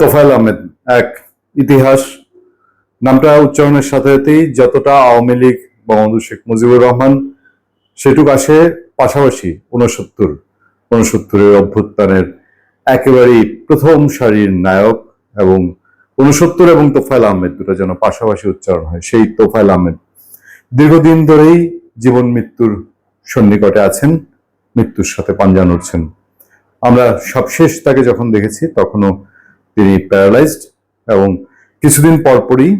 তোফায়েল আহমেদ, এক ইতিহাস, নামটা উচ্চারণের সাথে সাথেই যতটা আওয়ামী লীগ বঙ্গবন্ধু শেখ মুজিবুর রহমান, সেটুক আসে পাশাপাশি উনসত্তর উনসত্তরের অভ্যুত্থানের একেবারেই প্রথম সারির নায়ক এবং উনসত্তর এবং তোফায়েল আহমেদ দুটো যেন পাশাপাশি উচ্চারণ হয়, সেই তোফায়েল আহমেদ। দীর্ঘদিন ধরেই জীবন মৃত্যুর সন্নিকটে আছেন, মৃত্যুর সাথে পাঞ্জা নড়ছেন। আমরা সবশেষ তাকে যখন দেখেছি, তখনও তিনি প্যারালাইজড এবং কিছুদিন পরপরই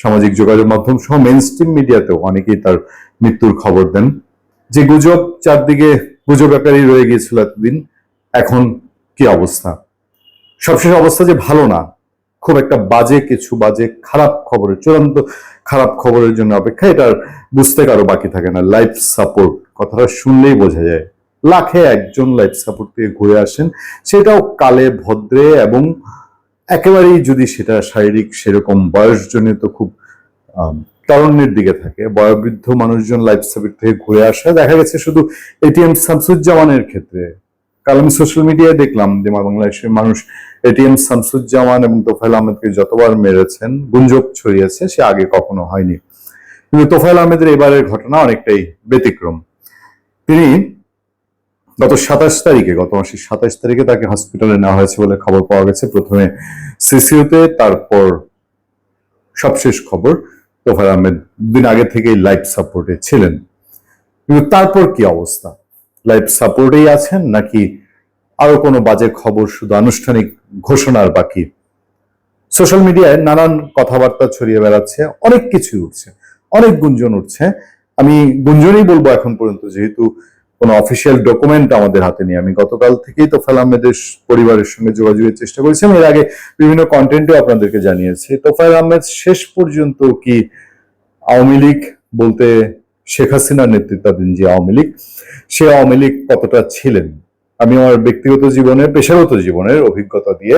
সামাজিক যোগাযোগ মাধ্যম সহ মেন স্ট্রিম মিডিয়াতেও অনেকেই তার মৃত্যুর খবর দেন। যে গুজব চারদিকে গুজব আকারই রয়ে গিয়েছিল এতদিন, এখন কি অবস্থা? সবশেষ অবস্থা যে ভালো না, খুব একটা বাজে কিছু বাজে খারাপ খবরের, চূড়ান্ত খারাপ খবরের জন্য অপেক্ষা এটার বুঝতে কারও বাকি থাকে না। লাইফ সাপোর্ট কথাটা শুনলেই বোঝা যায়। লাখে একজন লাইফ সাপোর্ট থেকে ঘুরে আসেন। সেটাও কালে ভদ্রে এবং একেবারেই যদি সেটা শারীরিক সেরকম বয়সজনিত খুব আম, তারুণ্যের দিকে থাকে বয়োবৃদ্ধ মানুষজন লাইফ সাপোর্ট থেকে ঘুরে আসে দেখা গেছে শুধু এটিএম শামসুজ্জামানের ক্ষেত্রে। কাল আমি সোশ্যাল মিডিয়ায় দেখলাম যে বাংলাদেশের মানুষ এটিএম শামসুজ্জামান এবং তোফাইল আহমেদকে যতবার মেরেছেন গুঞ্জব ছড়িয়েছে সে আগে কখনো হয়নি। কিন্তু তোফাইল আহমেদের এবারের ঘটনা অনেকটাই ব্যতিক্রম। তিনি গত সাতাশ তারিখে, গত মাসের সাতাশ তারিখে তাকে হসপিটালে নেওয়া হয়েছে বলে খবর পাওয়া গেছে। প্রথমে সিসিউতে তারপর সবশেষ খবর তোফার আহমেদ দুদিন আগে থেকেই লাইফ সাপোর্টে ছিলেন। কিন্তু তারপর কি অবস্থা? লাইফ সাপোর্টেই আছেন নাকি আরও কোনো বাজে খবর, শুধু আনুষ্ঠানিক ঘোষণার বাকি? সোশ্যাল মিডিয়ায় নানান কথাবার্তা ছড়িয়ে বেড়াচ্ছে, অনেক কিছুই উঠছে, অনেক গুঞ্জন উঠছে। আমি গুঞ্জনই বলব এখন পর্যন্ত, যেহেতু কোনো অফিসিয়াল ডকুমেন্ট আমাদের হাতে নেই। আমি গতকাল থেকেই তোফাল আহমেদের পরিবারের সঙ্গে যোগাযোগের চেষ্টা করেছিলাম এর আগে বিভিন্ন কন্টেন্টও আপনাদেরকে জানিয়েছি। তোফায়েল আহমেদ শেষ পর্যন্ত কি আওয়ামী লীগ বলতে শেখ হাসিনার নেতৃত্বাধীন যে আওয়ামী লীগ সে আওয়ামী লীগ কতটা ছিলেন? আমি আমার ব্যক্তিগত জীবনের পেশাগত জীবনের অভিজ্ঞতা দিয়ে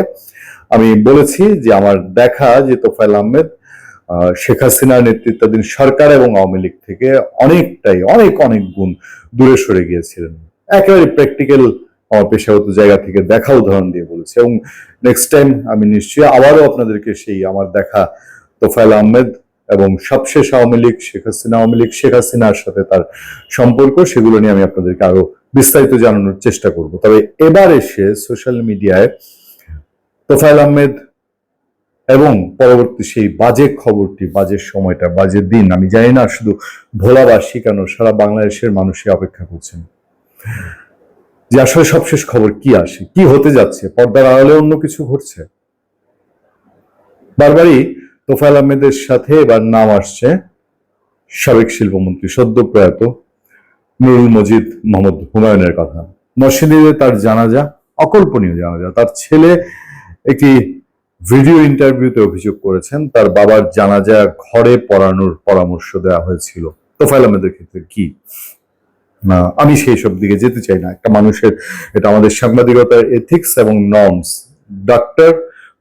আমি বলেছি যে আমার দেখা যে তোফায়েল আহমেদ আহ, শেখ হাসিনার নেতৃত্বাধীন সরকার এবং আওয়ামী লীগ থেকে অনেকটাই, অনেক অনেক গুণ দূরে সরে গিয়েছিলেন। একেবারে প্র্যাকটিক্যাল আমার পেশাগত জায়গা থেকে দেখা উদাহরণ দিয়ে বলেছি এবং নেক্সট টাইম আমি নিশ্চয়ই আবারও আপনাদেরকে সেই আমার দেখা তোফায়েল আহমেদ এবং সবশেষ আওয়ামী লীগ, শেখ হাসিনা, আওয়ামী লীগ, শেখ হাসিনার সাথে তার সম্পর্ক, সেগুলো নিয়ে আমি আপনাদেরকে আরও বিস্তারিত জানানোর চেষ্টা করব। তবে এবার এসে সোশ্যাল মিডিয়ায় তোফায়েল আহমেদ এবং পরবর্তী সেই বাজে খবরটি, বাজে সময়টা, বাজে দিন, আমি জানি না, শুধু ভোলাবাসী কেন সারা বাংলাদেশের মানুষই অপেক্ষা করছেন। যে আসলে সবশেষ খবর কি আসে, কি হতে যাচ্ছে, পর্দার আড়ালে অন্য কিছু ঘটছে? বারবারই তোফায়েল আহমেদের সাথে এবার নাম আসছে সাবেক শিল্পমন্ত্রী সদ্য প্রয়াত নুরুল মজিদ মোহাম্মদ হুমায়ুনের কথা। মসজিদে তার জানাজা, অকল্পনীয় জানাজা, তার ছেলে একটি ভিডিও ইন্টারভিউতে অভিযোগ করেছেন, তার বাবার জানাজা ঘরে পড়ানোর পরামর্শ দেওয়া হয়েছিল। তোফাইল আহমেদের ক্ষেত্রে কি? না, আমি সেই সব দিকে যেতে চাই না। একটা মানুষের, এটা আমাদের সাংবাদিকতার এথিক্স এবং নর্মস ডাক্তার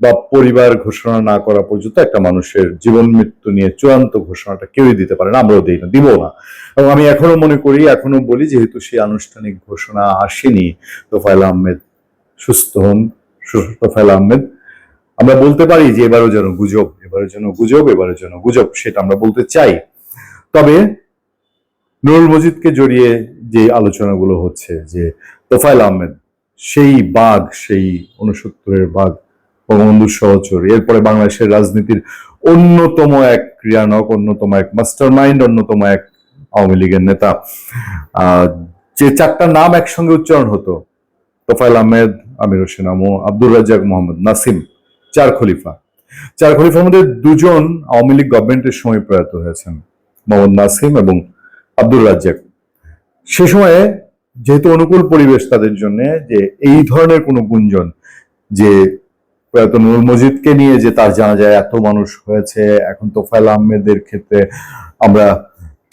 বা পরিবার ঘোষণা না করা পর্যন্ত একটা মানুষের জীবন মৃত্যু নিয়ে চূড়ান্ত ঘোষণাটা কেউই দিতে পারে না, আমরাও দিই না, দিব না। এবং আমি এখনও মনে করি এখনও বলি, যেহেতু সেই আনুষ্ঠানিক ঘোষণা আসেনি, তোফায়েল আহমেদ সুস্থ হন, সুস্থ তোফায়েল আহমেদ আমরা বলতে পারি যে এবারও যেন গুজব এবারের জন্য গুজব এবারের জন্য গুজব, সেটা আমরা বলতে চাই। তবে নুরুল মজিদকে জড়িয়ে যে আলোচনাগুলো হচ্ছে, যে তোফাইল আহমেদ, সেই বাঘ, সেই উনসত্তরের বাঘ, বঙ্গবন্ধুর সহচর, এরপরে বাংলাদেশের রাজনীতির অন্যতম এক ক্রিয়ানক, অন্যতম এক মাস্টার মাইন্ড অন্যতম এক আওয়ামী লীগের নেতা। যে চারটা নাম একসঙ্গে উচ্চারণ হতো তোফাইল আহমেদ, আমির হোসেন আমু, আব্দুর রাজ্জাক মোহাম্মদ নাসিম। চার খলিফা। চার খলিফার মধ্যে দুজন আওয়ামী লীগ গভর্নমেন্টের সময় প্রয়াত হয়েছেন, মোহাম্মদ নাসিম এবং আব্দুর রাজ্জাক। সে সময়ে যেহেতু অনুকূল পরিবেশ তাদের জন্য, যে এই ধরনের কোনো গুঞ্জন, যে প্রয়াত নুরুল মজিদকে নিয়ে যে তার জানা যায় এত মানুষ হয়েছে, এখন তোফায়েল আহমেদের ক্ষেত্রে আমরা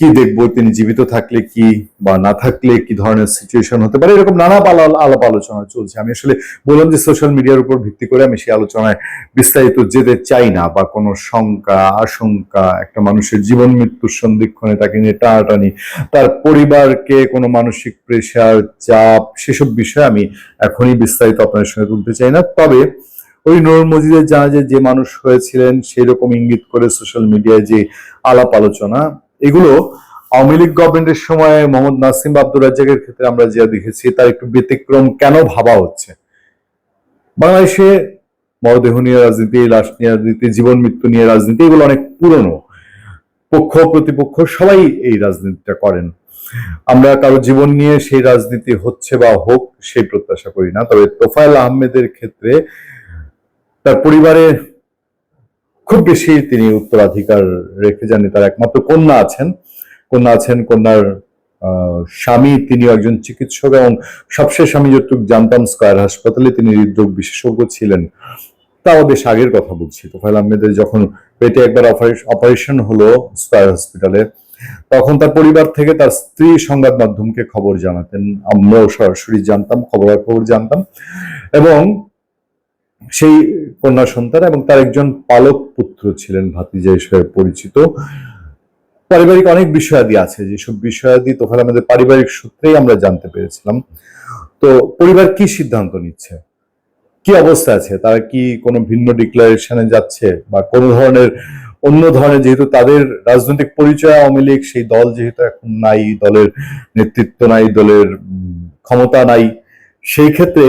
কি দেখব, তিনি জীবিত থাকলে কি বা না থাকলে কি ধরনের সিচুয়েশন হতে পারে? এরকম নানা আলাপ আলোচনা চলছে। আমি আসলে বললাম যে সোশ্যাল মিডিয়ার উপর ভিত্তি করে আমি সেই আলোচনায় বিস্তারিত যেতে চাই না বা কোনো শঙ্কা, আশঙ্কা, একটা মানুষের জীবন মৃত্যুর সন্ধিক্ষণে তাকে নিয়ে টানাটানি, তার পরিবারকে কোনো মানসিক প্রেশার চাপ, সেসব বিষয়ে আমি এখনই বিস্তারিত আপনাদের সঙ্গে তুলতে চাই না। তবে ওই নূর মজিদের জানাজে যে মানুষ হয়েছিলেন সেই রকম ইঙ্গিত করে সোশ্যাল মিডিয়ায় যে আলাপ আলোচনা এগুলো আওয়ামী লীগ গভর্নমেন্টের সময় মোহাম্মদ নাসিম আব্দুর রাজ্জাকের ক্ষেত্রে আমরা যা দেখেছি, তার একটু ব্যতিক্রম কেন ভাবা হচ্ছে? বাংলাদেশে মরদেহ নিয়ে রাজনীতি, লাশ নিয়ে রাজনীতি, জীবন মৃত্যু নিয়ে রাজনীতি, এগুলো অনেক পুরনো। পক্ষ, প্রতিপক্ষ সবাই এই রাজনীতিটা করেন। আমরা কারও জীবন নিয়ে সেই রাজনীতি হচ্ছে বা হোক, সেই প্রত্যাশা করি না। তবে তোফায়েল আহমেদের ক্ষেত্রে তার পরিবারে খুব বেশি তিনি উত্তরাধিকার রেখে যাননি, তার একমাত্র কন্যা আছেন। কন্যা আছেন, কন্যার স্বামী তিনি একজন চিকিৎসক এবং সবশেষ আমি যতটুকু জানতাম স্কয়ার হাসপাতালে তিনি হৃদরোগ বিশেষজ্ঞ ছিলেন। তাও বেশ আগের কথা বলছি। তোফায়েল আহমেদের যখন পেটে একবার অপারেশন হলো স্কয়ার হসপিটালে, তখন তার পরিবার থেকে তার স্ত্রী সংবাদ মাধ্যমকে খবর জানাতেন। আমরাও সরাসরি জানতাম, খবরাখবর জানতাম এবং সেই কন্যা সন্তান এবং তার একজন পালক পুত্র ছিলেন ভাতিজা হিসেবে পরিচিত। পারিবারিক অনেক বিষয়াদি আছে, যেসব বিষয়াদি তোফাল আমাদের পারিবারিক সূত্রেই আমরা জানতে পেরেছিলাম। তো পরিবার কি সিদ্ধান্ত নিচ্ছে? কি অবস্থা আছে? তারা কি কোনো ভিন্ন ডিক্লারেশনে যাচ্ছে? বা কোনো ধরনের অন্য ধরনের যেহেতু তাদের রাজনৈতিক পরিচয় আওয়ামী লীগ, সেই দল যেহেতু এখন নাই, দলের নেতৃত্ব নাই, দলের ক্ষমতা নাই, সেই ক্ষেত্রে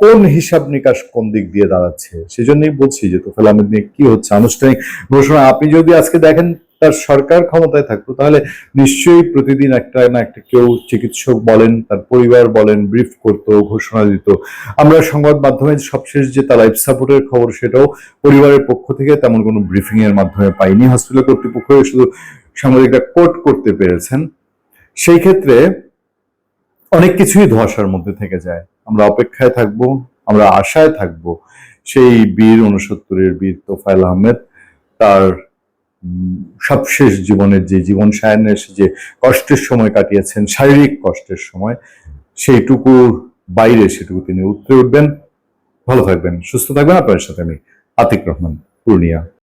কোন হিসাব নিকাশ কোন দিক দিয়ে দাঁড়াচ্ছে? সেই জন্যই বলছি যে তোফেল আহমেদ নিয়ে কি হচ্ছে? আনুষ্ঠানিক ঘোষণা। আপনি যদি আজকে দেখেন তার সরকার ক্ষমতায় থাকতো, তাহলে নিশ্চয়ই প্রতিদিন একটা না একটা কেউ চিকিৎসক বলেন, তার পরিবার বলেন ব্রিফ করতো, ঘোষণা দিত। আমরা সংবাদ মাধ্যমে সবশেষ যে তার লাইফ সাপোর্টের খবর, সেটাও পরিবারের পক্ষ থেকে তেমন কোনো ব্রিফিং এর মাধ্যমে পাইনি। হসপিটাল কর্তৃপক্ষ শুধু সাংবাদিকরা কোট করতে পেরেছেন। সেই ক্ষেত্রে অনেক কিছুই ধোয়াশার মধ্যে থেকে যায়। আমরা অপেক্ষায় থাকব, আমরা আশায় থাকব। সেই বীর উনসত্তরের বীর তোফায়েল আহমেদ, তার সবশেষ জীবনের যে জীবন সায়নের যে কষ্টের সময় কাটিয়েছেন, শারীরিক কষ্টের সময়, সেইটুকুর বাইরে সেটুকু তিনি উতরে উঠবেন। ভালো থাকবেন, সুস্থ থাকবেন। আপনার সাথে আমি আতিক রহমান, পূর্ণিয়া।